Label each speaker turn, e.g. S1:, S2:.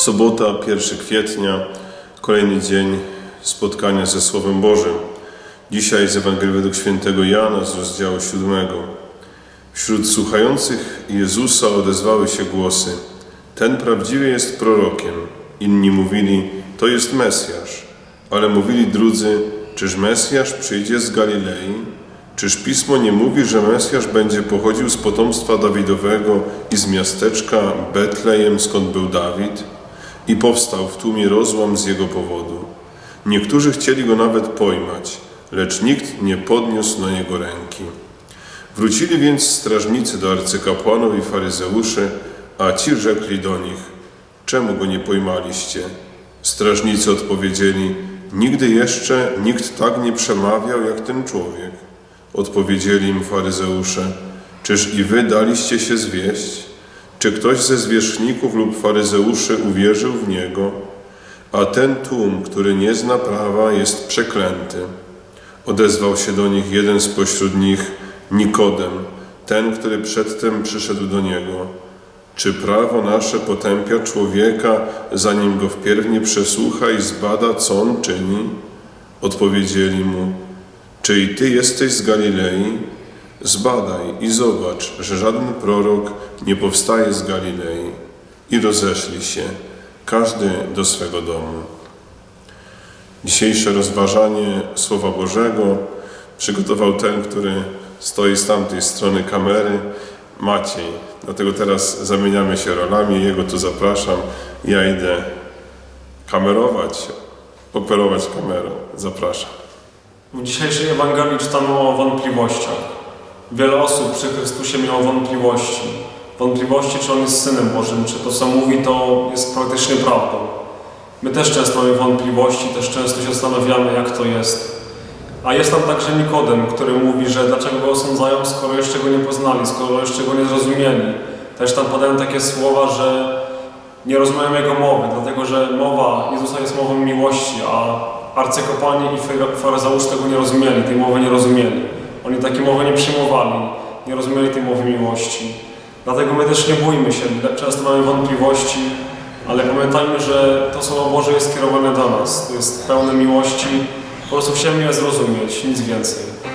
S1: Sobota, 1 kwietnia, kolejny dzień spotkania ze Słowem Bożym. Dzisiaj z Ewangelii według świętego Jana z rozdziału 7. Wśród słuchających Jezusa odezwały się głosy: Ten prawdziwie jest prorokiem. Inni mówili: To jest Mesjasz. Ale mówili drudzy: Czyż Mesjasz przyjdzie z Galilei? Czyż pismo nie mówi, że Mesjasz będzie pochodził z potomstwa Dawidowego i z miasteczka Betlejem, skąd był Dawid? I powstał w tłumie rozłam z jego powodu. Niektórzy chcieli go nawet pojmać, lecz nikt nie podniósł na niego ręki. Wrócili więc strażnicy do arcykapłanów i faryzeuszy, a ci rzekli do nich: Czemu go nie pojmaliście? Strażnicy odpowiedzieli: Nigdy jeszcze nikt tak nie przemawiał jak ten człowiek. Odpowiedzieli im faryzeusze: Czyż i wy daliście się zwieść? Czy ktoś ze zwierzchników lub faryzeuszy uwierzył w niego? A ten tłum, który nie zna prawa, jest przeklęty. Odezwał się do nich jeden spośród nich, Nikodem, ten, który przedtem przyszedł do niego. Czy prawo nasze potępia człowieka, zanim go wpierw nie przesłucha i zbada, co on czyni? Odpowiedzieli mu, czy i ty jesteś z Galilei? Zbadaj i zobacz, że żaden prorok nie powstaje z Galilei. I rozeszli się, każdy do swego domu. Dzisiejsze rozważanie Słowa Bożego przygotował ten, który stoi z tamtej strony kamery, Maciej. Dlatego teraz zamieniamy się rolami, jego tu zapraszam. Ja idę kamerować, operować kamerą. Zapraszam.
S2: W dzisiejszej Ewangelii czytamy o wątpliwościach. Wiele osób przy Chrystusie miało wątpliwości. Wątpliwości, czy On jest Synem Bożym, czy to, co mówi, to jest praktycznie prawdą. My też często mamy wątpliwości, też często się zastanawiamy, jak to jest. A jest tam także Nikodem, który mówi, że dlaczego go osądzają, skoro jeszcze go nie poznali, skoro jeszcze go nie zrozumieli. Też tam padają takie słowa, że nie rozumieją Jego mowy, dlatego że mowa Jezusa jest mową miłości, a arcykapłani i fa- faryzeusze tego nie rozumieli, tej mowy nie rozumieli. Oni takiej mowy nie przyjmowali, nie rozumieli tej mowy miłości. Dlatego my też nie bójmy się, często mamy wątpliwości, ale pamiętajmy, że to Słowo Boże jest skierowane do nas, to jest pełne miłości, po prostu chcemy je zrozumieć, nic więcej.